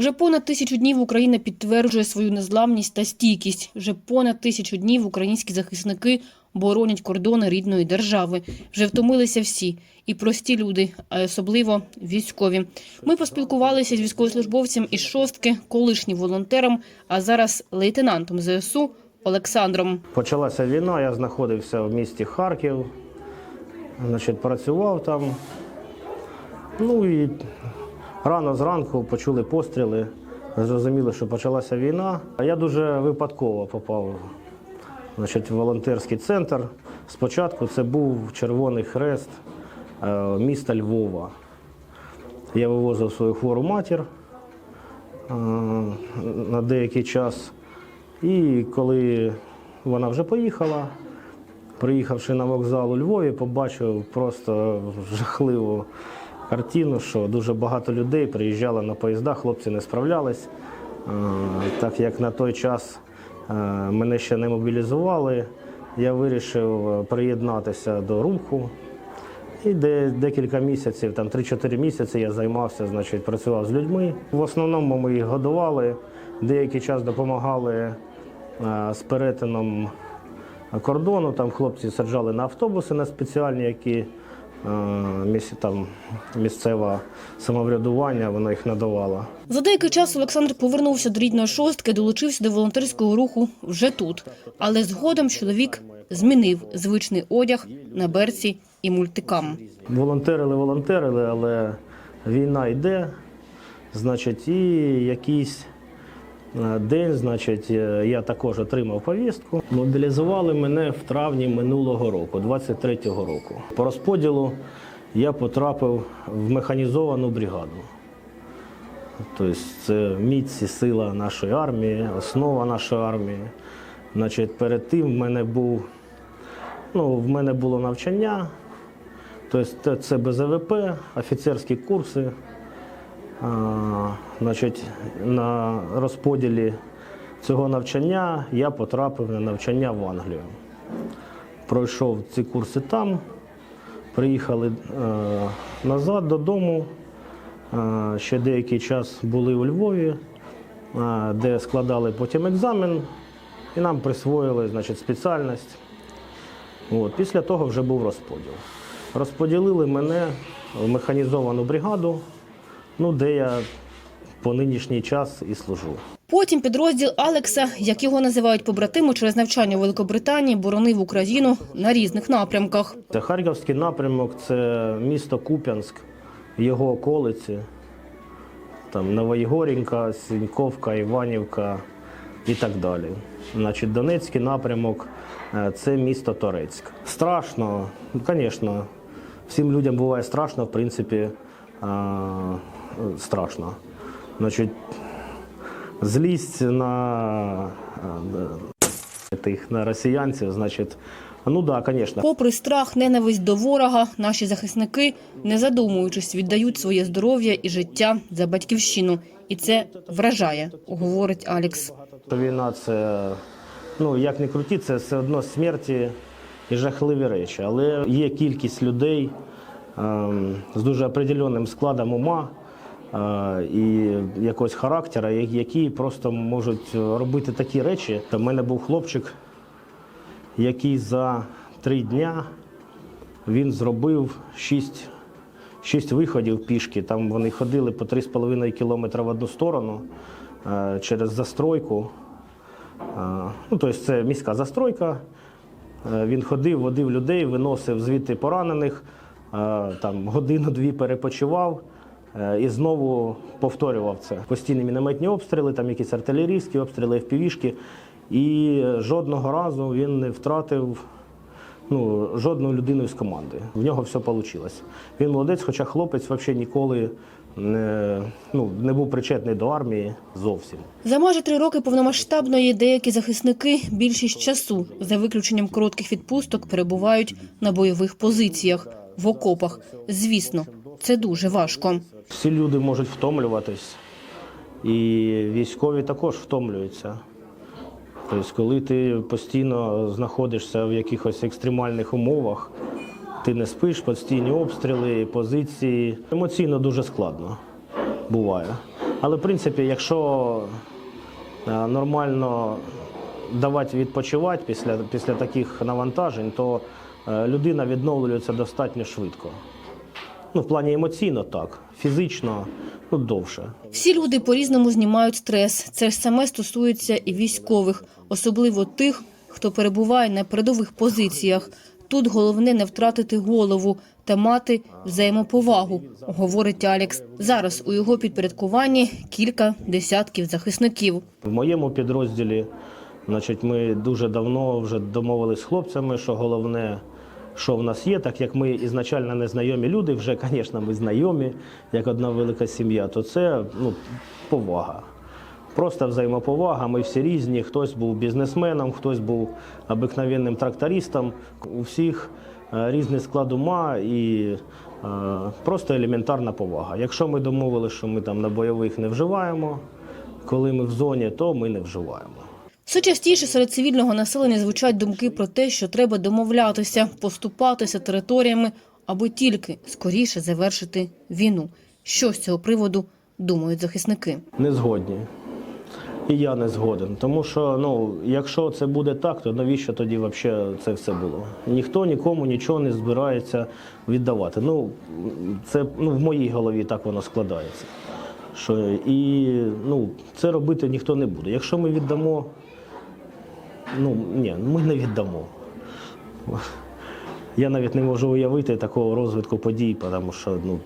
Вже понад тисячу днів Україна підтверджує свою незламність та стійкість. Вже понад тисячу днів українські захисники боронять кордони рідної держави. Вже втомилися всі, і прості люди, а особливо військові. Ми поспілкувалися з військовослужбовцем із шостки, колишнім волонтером, а зараз лейтенантом ЗСУ Олександром. Почалася війна, я знаходився в місті Харків, значить, працював там. Ну і рано зранку почули постріли, зрозуміли, що почалася війна. А я дуже випадково попав значить, в волонтерський центр. Спочатку це був Червоний Хрест е, міста Львова. Я вивозив свою хвору матір е, на деякий час. І коли вона вже поїхала, приїхавши на вокзал у Львові, побачив просто жахливу картину, що дуже багато людей приїжджали на поїздах, хлопці не справлялись. Е, Так як на той час е, мене ще не мобілізували, я вирішив приєднатися до руху. І де декілька місяців, там 3-4 місяці я займався, значить, працював з людьми. В основному ми їх годували, деякий час допомагали е, з перетином кордону. Там хлопці саджали на автобуси на спеціальні, які е, місці- там, місцеве самоврядування, воно їх надавало. За деякий час Олександр повернувся до рідної шостки, долучився до волонтерського руху вже тут. Але згодом чоловік змінив звичний одяг на берці і мультикам. Волонтерили, волонтерили, але війна йде, значить, і якийсь е, день, значить, е, я також отримав повістку. Мобілізували мене в травні минулого року, 23-го року. По розподілу я потрапив в механізовану бригаду. Тобто це міць і сила нашої армії, основа нашої армії. Значить, перед тим в мене був, ну, в мене було навчання. Тобто це БЗВП, офіцерські курси. Значить, на розподілі цього навчання я потрапив на навчання в Англію. Пройшов ці курси там, приїхали е, назад додому. Е, ще деякий час були у Львові, е, де складали потім екзамен, і нам присвоїли значить, спеціальність. От, після того вже був розподіл. Розподілили мене в механізовану бригаду, ну, де я по нинішній час і служу. Потім підрозділ Алекса, як його називають побратими через навчання у Великобританії, боронив Україну на різних напрямках. Це Харківський напрямок, це місто Куп'янськ, його околиці, там Новоєгорінька, Сіньковка, Іванівка і так далі. Значить, Донецький напрямок е, це місто Торецьк. Страшно, ну, звісно, всім людям буває страшно, в принципі, страшно. Значить, злість на, е, тих, на росіянців, значить, ну да, звісно, Попри страх, ненависть до ворога, наші захисники, не задумуючись, віддають своє здоров'я і життя за батьківщину. І це вражає, говорить Алекс. Війна це, ну як не круті, це все одно смерті і жахливі речі. Але є кількість людей ем, з дуже определенним складом ума і якогось характера, які просто можуть робити такі речі. У мене був хлопчик, який за три дня він зробив шість, шість виходів пішки. Там вони ходили по 3,5 кілометра в одну сторону е, через застройку. Е, Ну, тобто це міська застройка. Е, Він ходив, водив людей, виносив звідти поранених, е, там годину-дві перепочивав е, і знову повторював це. Постійні мінометні обстріли, там якісь артилерійські обстріли, впівішки. І жодного разу він не втратив ну, жодну людину з команди. В нього все вийшло. Він молодець, хоча хлопець взагалі ніколи не, ну, не був причетний до армії зовсім. За майже три роки повномасштабної деякі захисники більшість часу, за виключенням коротких відпусток, перебувають на бойових позиціях, в окопах. Звісно, це дуже важко. Всі люди можуть втомлюватись, і військові також втомлюються. Тобто, коли ти постійно знаходишся в якихось екстремальних умовах, ти не спиш, постійні обстріли, позиції. Емоційно дуже складно буває. Але в принципі, якщо е, нормально давати відпочивати після, після таких навантажень, то е, людина відновлюється достатньо швидко. Ну, в плані емоційно так, фізично ну, довше. Всі люди по-різному знімають стрес. Це ж саме стосується і військових, особливо тих, хто перебуває на передових позиціях. Тут головне не втратити голову та мати взаємоповагу, говорить Алекс. Зараз у його підпорядкуванні кілька десятків захисників. В моєму підрозділі, значить, ми дуже давно вже домовились з хлопцями, що головне, що в нас є, так як ми ізначально незнайомі люди, вже, звісно, ми знайомі, як одна велика сім'я, то це ну, повага. Просто взаємоповага, ми всі різні. Хтось був бізнесменом, хтось був обикновенним трактористом. У всіх е, різний склад ума і е, просто елементарна повага. Якщо ми домовилися, що ми там на бойових не вживаємо, коли ми в зоні, то ми не вживаємо. Все частіше серед цивільного населення звучать думки про те, що треба домовлятися, поступатися територіями, аби тільки скоріше завершити війну. Що з цього приводу думають захисники? Не згодні. І я не згоден. Тому що, ну, якщо це буде так, то навіщо тоді взагалі це все було? Ніхто нікому нічого не збирається віддавати. Ну, це ну, в моїй голові так воно складається. Що, і ну, це робити ніхто не буде. Якщо ми віддамо, ну ні, ми не віддамо. Я навіть не можу уявити такого розвитку подій, тому що ну,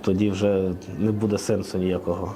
тоді вже не буде сенсу ніякого